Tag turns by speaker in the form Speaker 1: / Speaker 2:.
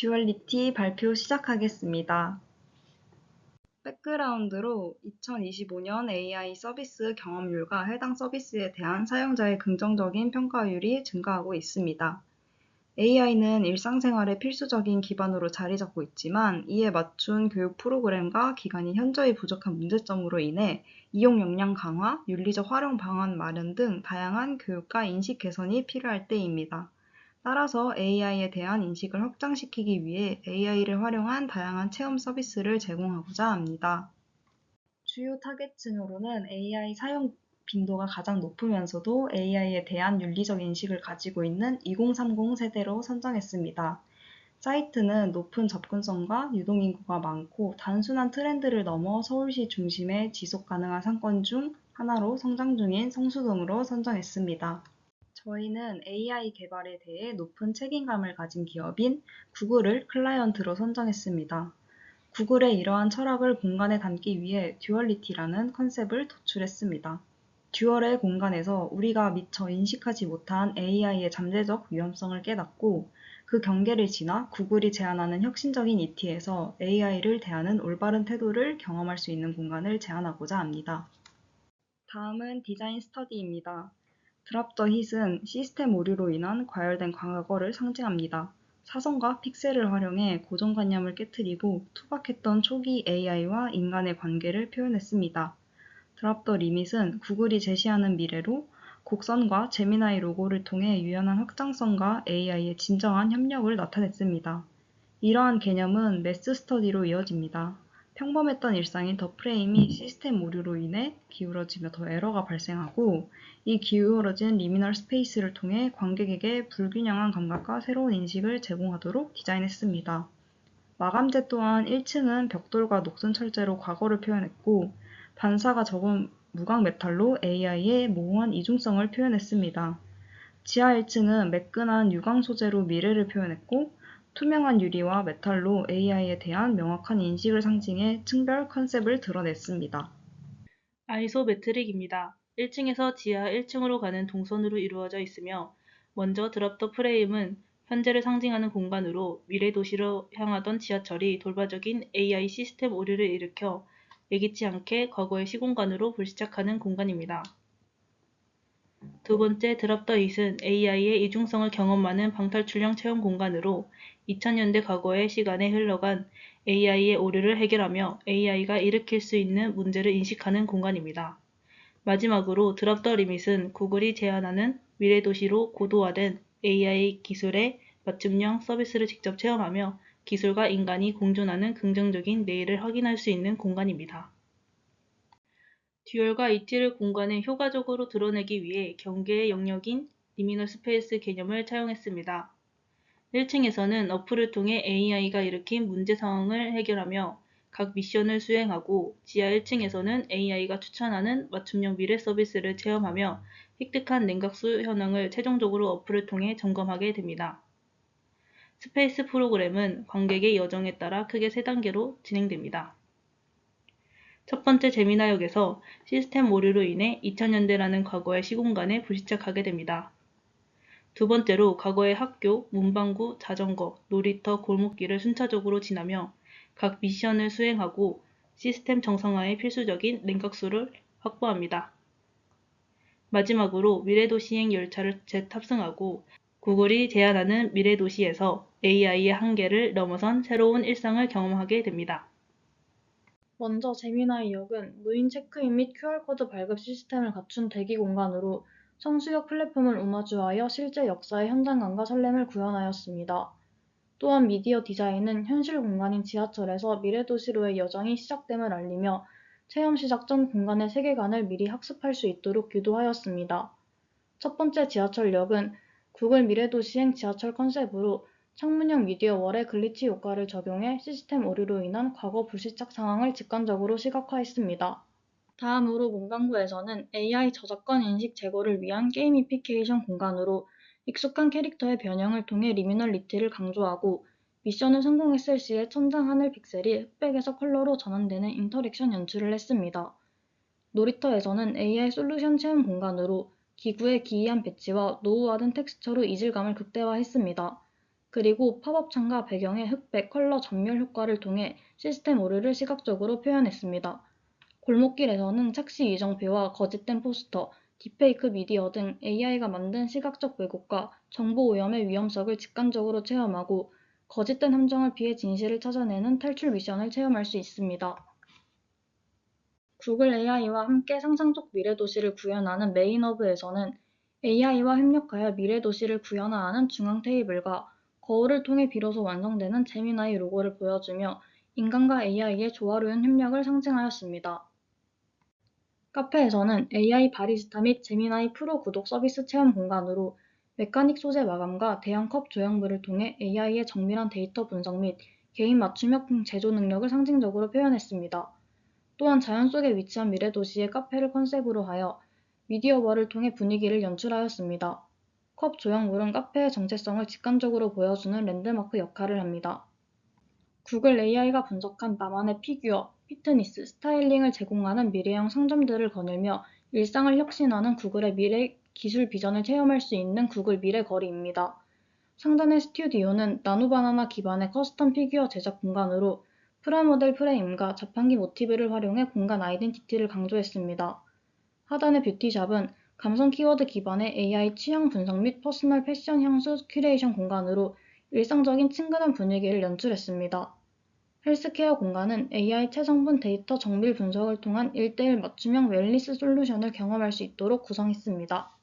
Speaker 1: 듀얼리티 발표 시작하겠습니다. 백그라운드로 2025년 AI 서비스 경험률과 해당 서비스에 대한 사용자의 긍정적인 평가율이 증가하고 있습니다. AI는 일상생활의 필수적인 기반으로 자리 잡고 있지만 이에 맞춘 교육 프로그램과 기간이 현저히 부족한 문제점으로 인해 이용 역량 강화, 윤리적 활용 방안 마련 등 다양한 교육과 인식 개선이 필요할 때입니다. 따라서 AI에 대한 인식을 확장시키기 위해 AI를 활용한 다양한 체험 서비스를 제공하고자 합니다. 주요 타겟층으로는 AI 사용 빈도가 가장 높으면서도 AI에 대한 윤리적 인식을 가지고 있는 2030 세대로 선정했습니다. 사이트는 높은 접근성과 유동인구가 많고 단순한 트렌드를 넘어 서울시 중심의 지속 가능한 상권 중 하나로 성장 중인 성수동으로 선정했습니다. 저희는 AI 개발에 대해 높은 책임감을 가진 기업인 구글을 클라이언트로 선정했습니다. 구글의 이러한 철학을 공간에 담기 위해 듀얼리티라는 컨셉을 도출했습니다. 듀얼의 공간에서 우리가 미처 인식하지 못한 AI의 잠재적 위험성을 깨닫고 그 경계를 지나 구글이 제안하는 혁신적인 ET에서 AI를 대하는 올바른 태도를 경험할 수 있는 공간을 제안하고자 합니다. 다음은 디자인 스터디입니다. 드랍 더 hit은 시스템 오류로 인한 과열된 과거를 상징합니다. 사선과 픽셀을 활용해 고정관념을 깨뜨리고 투박했던 초기 AI와 인간의 관계를 표현했습니다. 드랍 더 리밋은 구글이 제시하는 미래로 곡선과 제미나이 로고를 통해 유연한 확장성과 AI의 진정한 협력을 나타냈습니다. 이러한 개념은 매스 스터디로 이어집니다. 평범했던 일상인 더 프레임이 시스템 오류로 인해 기울어지며 더 에러가 발생하고 이 기울어진 리미널 스페이스를 통해 관객에게 불균형한 감각과 새로운 인식을 제공하도록 디자인했습니다. 마감재 또한 1층은 벽돌과 녹슨 철제로 과거를 표현했고 반사가 적은 무광 메탈로 AI의 모호한 이중성을 표현했습니다. 지하 1층은 매끈한 유광 소재로 미래를 표현했고 투명한 유리와 메탈로 AI에 대한 명확한 인식을 상징해 층별 컨셉을 드러냈습니다.
Speaker 2: 아이소메트릭입니다. 1층에서 지하 1층으로 가는 동선으로 이루어져 있으며 먼저 드랍 더 프레임은 현재를 상징하는 공간으로 미래 도시로 향하던 지하철이 돌발적인 AI 시스템 오류를 일으켜 예기치 않게 과거의 시공간으로 불시착하는 공간입니다. 두 번째 드랍 더 hit은 AI의 이중성을 경험하는 방탈출형 체험 공간으로 2000년대 과거의 시간에 흘러간 AI의 오류를 해결하며 AI가 일으킬 수 있는 문제를 인식하는 공간입니다. 마지막으로 드랍 더 리밋은 구글이 제안하는 미래 도시로 고도화된 AI 기술의 맞춤형 서비스를 직접 체험하며 기술과 인간이 공존하는 긍정적인 내일을 확인할 수 있는 공간입니다. 듀얼과 ET를 공간에 효과적으로 드러내기 위해 경계의 영역인 리미널 스페이스 개념을 차용했습니다. 1층에서는 어플을 통해 AI가 일으킨 문제 상황을 해결하며 각 미션을 수행하고 지하 1층에서는 AI가 추천하는 맞춤형 미래 서비스를 체험하며 획득한 냉각수 현황을 최종적으로 어플을 통해 점검하게 됩니다. 스페이스 프로그램은 관객의 여정에 따라 크게 세 단계로 진행됩니다. 첫 번째 제미나역에서 시스템 오류로 인해 2000년대라는 과거의 시공간에 불시착하게 됩니다. 두 번째로 과거의 학교, 문방구, 자전거, 놀이터, 골목길을 순차적으로 지나며 각 미션을 수행하고 시스템 정상화에 필수적인 냉각수를 확보합니다. 마지막으로 미래도시행 열차를 재탑승하고 구글이 제안하는 미래도시에서 AI의 한계를 넘어선 새로운 일상을 경험하게 됩니다.
Speaker 3: 먼저 제미나이 역은 무인 체크인 및 QR코드 발급 시스템을 갖춘 대기 공간으로 성수역 플랫폼을 오마주하여 실제 역사의 현장감과 설렘을 구현하였습니다. 또한 미디어 디자인은 현실 공간인 지하철에서 미래 도시로의 여정이 시작됨을 알리며 체험 시작 전 공간의 세계관을 미리 학습할 수 있도록 유도하였습니다. 첫 번째 지하철역은 구글 미래도시행 지하철 컨셉으로 창문형 미디어 월의 글리치 효과를 적용해 시스템 오류로 인한 과거 불시착 상황을 직관적으로 시각화했습니다. 다음으로 문방구에서는 AI 저작권 인식 제거를 위한 게이미피케이션 공간으로 익숙한 캐릭터의 변형을 통해 리미널리티를 강조하고 미션을 성공했을 시에 천장 하늘 픽셀이 흑백에서 컬러로 전환되는 인터랙션 연출을 했습니다. 놀이터에서는 AI 솔루션 체험 공간으로 기구의 기이한 배치와 노후화된 텍스처로 이질감을 극대화했습니다. 그리고 팝업 창과 배경의 흑백 컬러 전멸 효과를 통해 시스템 오류를 시각적으로 표현했습니다. 골목길에서는 착시 이정표와 거짓된 포스터, 딥페이크 미디어 등 AI가 만든 시각적 왜곡과 정보 오염의 위험성을 직관적으로 체험하고 거짓된 함정을 피해 진실을 찾아내는 탈출 미션을 체험할 수 있습니다. 구글 AI와 함께 상상 속 미래 도시를 구현하는 메인허브에서는 AI와 협력하여 미래 도시를 구현화하는 중앙 테이블과 거울을 통해 비로소 완성되는 제미나이 로고를 보여주며 인간과 AI의 조화로운 협력을 상징하였습니다. 카페에서는 AI 바리스타 및 제미나이 프로 구독 서비스 체험 공간으로 메카닉 소재 마감과 대형 컵 조형물을 통해 AI의 정밀한 데이터 분석 및 개인 맞춤형 제조 능력을 상징적으로 표현했습니다. 또한 자연 속에 위치한 미래 도시의 카페를 컨셉으로 하여 미디어월을 통해 분위기를 연출하였습니다. 컵 조형물은 카페의 정체성을 직관적으로 보여주는 랜드마크 역할을 합니다. 구글 AI가 분석한 나만의 피규어, 피트니스, 스타일링을 제공하는 미래형 상점들을 거닐며 일상을 혁신하는 구글의 미래 기술 비전을 체험할 수 있는 구글 미래 거리입니다. 상단의 스튜디오는 나노바나나 기반의 커스텀 피규어 제작 공간으로 프라모델 프레임과 자판기 모티브를 활용해 공간 아이덴티티를 강조했습니다. 하단의 뷰티샵은 감성 키워드 기반의 AI 취향 분석 및 퍼스널 패션 향수 큐레이션 공간으로 일상적인 친근한 분위기를 연출했습니다. 헬스케어 공간은 AI 체성분 데이터 정밀 분석을 통한 1대1 맞춤형 웰니스 솔루션을 경험할 수 있도록 구성했습니다.